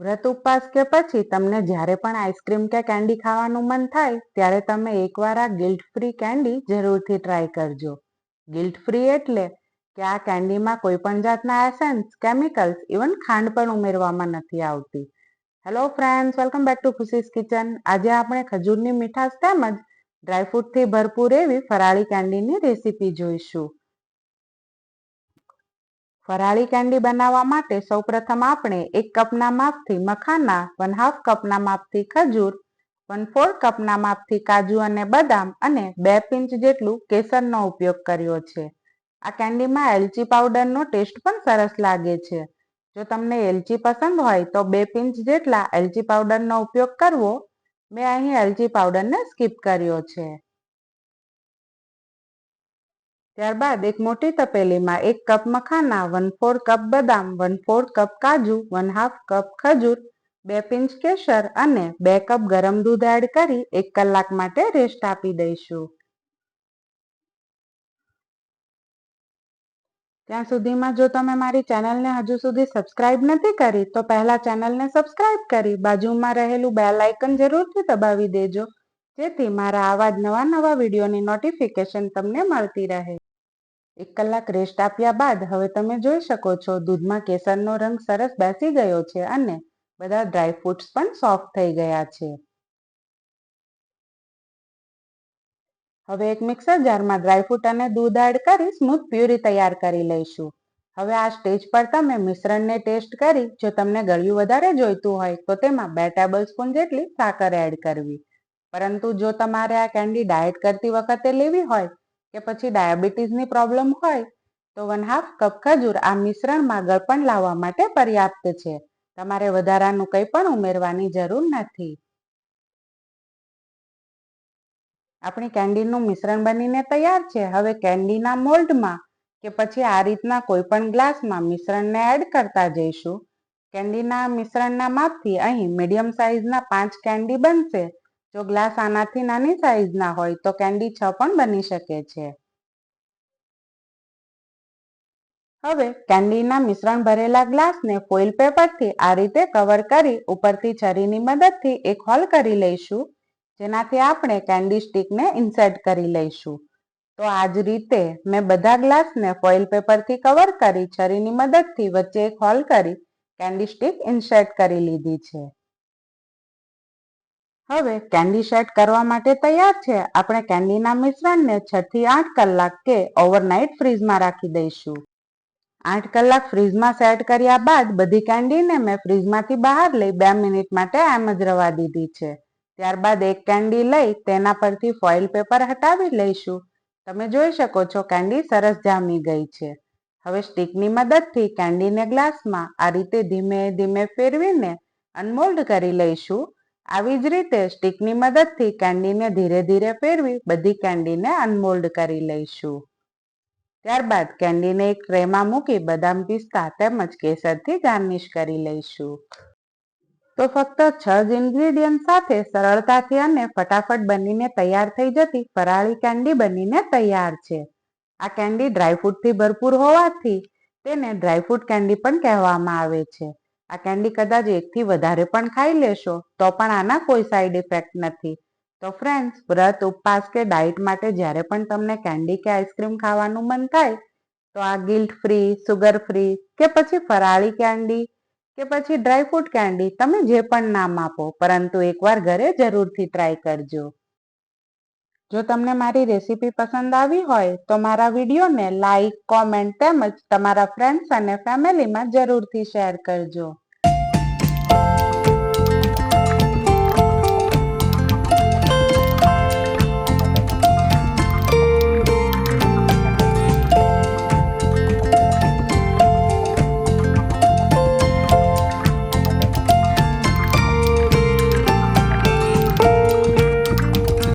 વ્રત ઉપવાસ કે પછી તમને જ્યારે પણ આઈસ્ક્રીમ કે કેન્ડી ખાવાનું મન થાય, ત્યારે તમે એકવાર આ ગિલ્ટ ફ્રી કેન્ડી જરૂરથી ટ્રાય કરજો. ગિલ્ટ ફ્રી એટલે કે આ કેન્ડીમાં કોઈ પણ જાતના એસેન્સ કેમિકલ્સ ઇવન ખાંડ પણ ઉમેરવામાં નથી આવતી. Hello friends welcome back to Khushi's kitchen આજે આપણે ખજૂરની મીઠાશ તેમજ ડ્રાયફ્રૂટથી ભરપૂર એવી ફરાળી કેન્ડીની રેસીપી જોઈશું. ફરાળી કેન્ડી બનાવવા માટે સૌપ્રથમ આપણે એક કપના માપથી મખાના વન હાફ કપના માપથી ખજૂર વન ફોર કપના માપથી કાજુ અને બદામ અને બે પિંચ જેટલું કેસરનો ઉપયોગ કર્યો છે. આ કેન્ડીમાં એલચી પાવડરનો ટેસ્ટ પણ સરસ લાગે છે. જો તમને એલચી પસંદ હોય તો બે પિંચ જેટલા એલચી પાવડરનો ઉપયોગ કરવો. મેં અહીં એલચી પાવડરને સ્કીપ કર્યો છે. ત્યારબાદ એક મોટી તપેલીમાં એક કપ મખાના વન ફોર કપ બદામ વન ફોર કપ કાજુ વન હાફ કપ ખજૂર, બે પિંચ કેસર અને બે કપ ગરમ દૂધ એડ કરી એક કલાક માટે રેસ્ટ આપી દઈશું. ત્યાં સુધીમાં જો તમે મારી ચેનલને હજુ સુધી સબસ્ક્રાઇબ નથી કરી, તો પહેલા ચેનલને સબસ્ક્રાઇબ કરી બાજુમાં રહેલું બેલ આઇકન જરૂરથી દબાવી દેજો, જેથી મારા આવા જ નવા નવા વિડીયોની નોટિફિકેશન તમને મળતી રહે. એક કલાક રેસ્ટ આપ્યા બાદ હવે તમે જોઈ શકો છો, દૂધમાં કેસરનો રંગ સરસ બેસી ગયો છે અને બધા ડ્રાય ફ્રૂટ્સ પણ સોફ્ટ થઈ ગયા છે. હવે એક મિક્સર જારમાં ડ્રાયફ્રૂટ અને દૂધ એડ કરી સ્મૂથ પ્યુરી તૈયાર કરી લઈશું. હવે આ સ્ટેજ પર તમે મિશ્રણને ટેસ્ટ કરી, જો તમને ગળ્યું વધારે જોઈતું હોય, તો તેમાં બે ટેબલ સ્પૂન જેટલી સાકર એડ કરવી. પરંતુ જો તમારે આ કેન્ડી ડાયટ કરતી વખતે લેવી હોય કે પછી ડાયાબિટીસની પ્રોબ્લેમ હોય, તો વન હાફ કપ ખજૂર આ મિશ્રણમાં ગળપણ લાવવા માટે પર્યાપ્ત છે. તમારે વધારાનું કંઈ પણ ઉમેરવાની જરૂર નથી. આપણી કેન્ડીનું મિશ્રણ બનીને તૈયાર છે. હવે કેન્ડીના મોલ્ડમાં કે પછી આ રીતના કોઈ પણ ગ્લાસમાં મિશ્રણને એડ કરતા જઈશું. કેન્ડીના મિશ્રણના માપથી અહીં મીડિયમ સાઇઝના પાંચ કેન્ડી બનશે. જો ગ્લાસ આનાથી નાની સાઈઝના હોય તો કેન્ડી છ પણ બની શકે છે. હવે કેન્ડીના મિશ્રણ ભરેલા ગ્લાસને ફોઇલ પેપરથી આ રીતે કવર કરી ઉપરથી છરીની મદદથી એક હોલ કરી લઈશું, જેનાથી આપણે કેન્ડી સ્ટિકને ઇન્સર્ટ કરી લઈશું. તો આ જ રીતે મેં બધા ગ્લાસને ફોઇલ પેપરથી કવર કરી છરીની મદદથી વચ્ચે એક હોલ કરી કેન્ડી સ્ટિક ઇન્સર્ટ કરી લીધી છે. હવે કેન્ડી સેટ કરવા માટે તૈયાર છે. આપણે કેન્ડીના મિશ્રણને છ થી આઠ કલાક કે ઓવરનાઇટ ફ્રીઝમાં રાખી દઈશું. આઠ કલાક ફ્રીઝમાં સેટ કર્યા બાદ બધી કેન્ડીને મેં ફ્રીઝમાંથી બહાર લઈ બે મિનિટ માટે એમ જ રવા દીધી છે. ત્યારબાદ એક કેન્ડી લઈ તેના પરથી ફોઇલ પેપર હટાવી લઈશું. તમે જોઈ શકો છો કેન્ડી સરસ જામી ગઈ છે. હવે સ્ટીકની મદદથી કેન્ડીને ગ્લાસમાં આ રીતે ધીમે ધીમે ફેરવીને અનમોલ્ડ કરી લઈશું. આવી જ રીતે સ્ટીકની મદદથી કેન્ડીને ધીરે ધીરે ફેરવી બધી કેન્ડીને અનમોલ્ડ કરી લઈશું. ત્યારબાદ કેન્ડીને એક ટ્રેમાં મૂકી બદામ પિસ્તા તેમજ કેસરથી ગાર્નિશ કરી લઈશું. તો ફક્ત છ જ ઇન્ગ્રીડિયન્ટ સાથે સરળતાથી અને ફટાફટ બનીને તૈયાર થઈ જતી ફરાળી કેન્ડી બનીને તૈયાર છે. આ કેન્ડી ડ્રાયફ્રૂટથી ભરપૂર હોવાથી તેને ડ્રાયફ્રૂટ કેન્ડી પણ કહેવામાં આવે છે. આ કેન્ડી કદાચ એકથી વધારે પણ ખાઈ લેશો, તો પણ આના કોઈ સાઈડ ઇફેક્ટ નથી. તો ફ્રેન્ડ્સ વ્રત, ઉપવાસ કે ડાયટ માટે જ્યારે પણ તમને કેન્ડી કે આઈસ્ક્રીમ ખાવાનું મન થાય, તો આ ગિલ્ટ ફ્રી સુગર ફ્રી કે પછી ફરાળી કેન્ડી કે પછી ડ્રાયફ્રૂટ કેન્ડી તમે જે પણ નામ આપો, પરંતુ એકવાર ઘરે જરૂરથી ટ્રાય કરજો. જો તમને મારી રેસીપી પસંદ આવી હોય તો મારા વિડીયોને લાઈક કોમેન્ટ તેમજ તમારા ફ્રેન્ડ્સ અને ફેમિલીમાં જરૂરથી શેર કરજો.